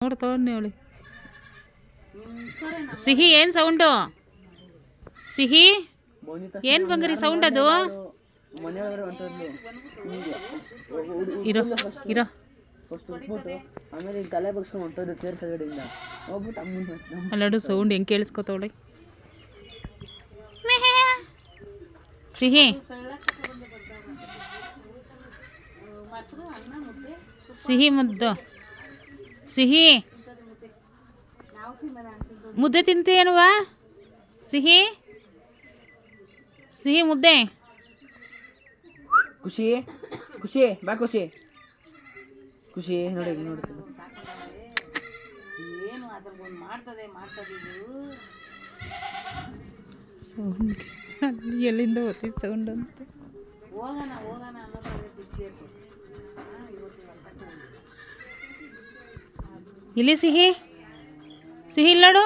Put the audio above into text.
ನೋಡು ತಗೊಂಡು ಅವಳಿ ಸಿಹಿ ಏನು ಸೌಂಡು? ಸಿಹಿ? ಏನು ಬಂಗ್ರಿ ಸೌಂಡ್ ಅದು? ಇರೋ ಇರೋ. ಫಸ್ಟ್ ಉಟ್ಬಿಟ್ಟು ಆಮೇಲೆ ಈಗ ತಲೆ ಬಗ್ಸ್ಕೊಂಡು ಹೊಂಟೋದು ತೇರ್ ಕೆಳಗಡೆಯಿಂದ ಹೋಗ್ಬಿಟ್ಟು ಅಮ್ಮನ ಅಲ್ಲಡು ಸೌಂಡ್ ಹೆಂಗೆ ಕೇಳಿಸ್ಕೊತವಳೆ ಸಿಹಿ? ಸಿಹಿ ಮುದ್ದು. ಸಿಹಿ. ಮುದ್ದೆ ತಿಂತೀಯಲ್ವಾ ಸಿಹಿ? ಸಿಹಿ ಮುದ್ದೆ. ಖುಷಿ ಖುಷಿ ಬಾ ಖುಷಿ. ಖುಷಿ ನೋಡಿ ನೋಡಿ. ಏನು ಅದ್ರಗೊಂದು ಮಾಡ್ತದೆ ಸೌಂಡ್ ಎಲ್ಲಿಂದ ಹೋತಿ ಸೌಂಡ್ ಅಂತ. ಇಲ್ಲಿ ಸಿಹಿ? ಸಿಹಿ ಇಲ್ಲ ನೋಡು.